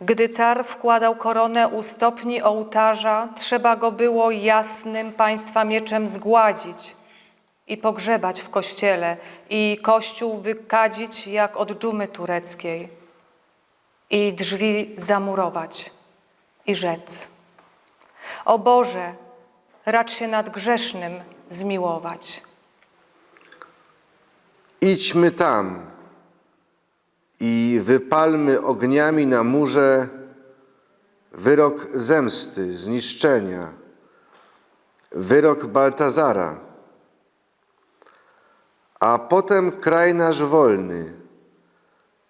Gdy car wkładał koronę u stopni ołtarza, trzeba go było jasnym państwa mieczem zgładzić i pogrzebać w kościele i kościół wykadzić jak od dżumy tureckiej i drzwi zamurować i rzec. O Boże, racz się nad grzesznym zmiłować. Idźmy tam i wypalmy ogniami na murze wyrok zemsty, zniszczenia, wyrok Baltazara, a potem kraj nasz wolny,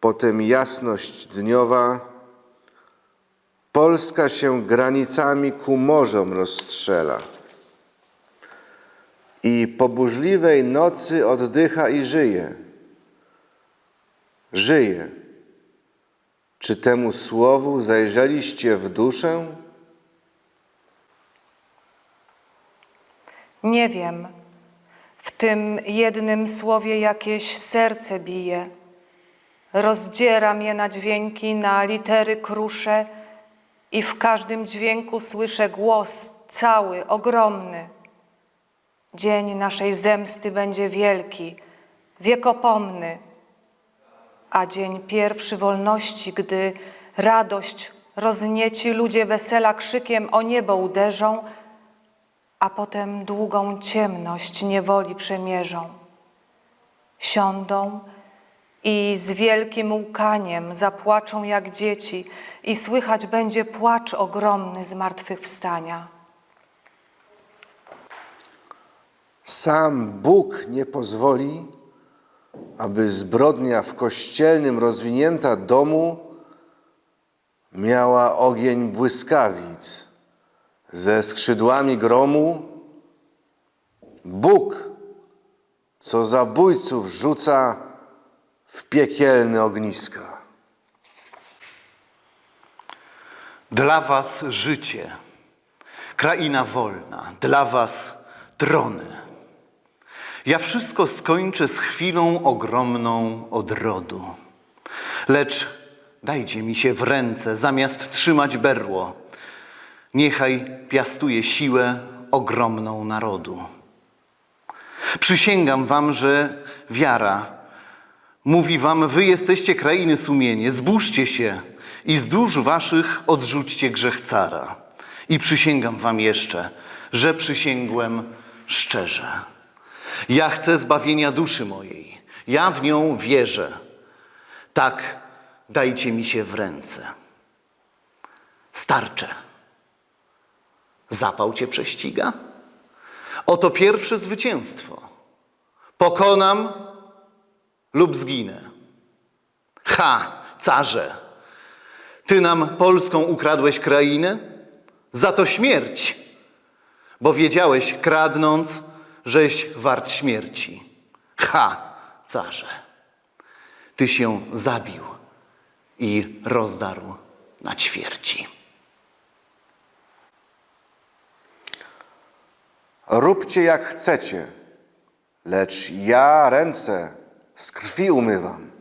potem jasność dniowa, Polska się granicami ku morzom rozstrzela. I po burzliwej nocy oddycha i żyje. Żyje. Czy temu słowu zajrzeliście w duszę? Nie wiem, w tym jednym słowie jakieś serce bije. Rozdzieram je na dźwięki, na litery krusze i w każdym dźwięku słyszę głos cały, ogromny. Dzień naszej zemsty będzie wielki, wiekopomny, a dzień pierwszy wolności, gdy radość roznieci, ludzie wesela krzykiem o niebo uderzą, a potem długą ciemność niewoli przemierzą. Siądą i z wielkim łkaniem zapłaczą jak dzieci i słychać będzie płacz ogromny zmartwychwstania. Sam Bóg nie pozwoli, aby zbrodnia w kościelnym rozwinięta domu miała ogień błyskawic ze skrzydłami gromu. Bóg, co zabójców rzuca w piekielne ogniska. Dla was życie, kraina wolna, dla was trony. Ja wszystko skończę z chwilą ogromną odrodu. Lecz dajcie mi się w ręce, zamiast trzymać berło. Niechaj piastuje siłę ogromną narodu. Przysięgam wam, że wiara mówi wam, wy jesteście krainy sumienie, zbóżcie się i z dusz waszych odrzućcie grzech cara. I przysięgam wam jeszcze, że przysięgłem szczerze. Ja chcę zbawienia duszy mojej. Ja w nią wierzę. Tak dajcie mi się w ręce. Starcze. Zapał cię prześciga? Oto pierwsze zwycięstwo. Pokonam lub zginę. Ha, carze! Ty nam Polską ukradłeś krainę? Za to śmierć, bo wiedziałeś, kradnąc, żeś wart śmierci. Ha, carze! Ty się zabił i rozdarł na ćwierci. Róbcie jak chcecie, lecz ja ręce z krwi umywam.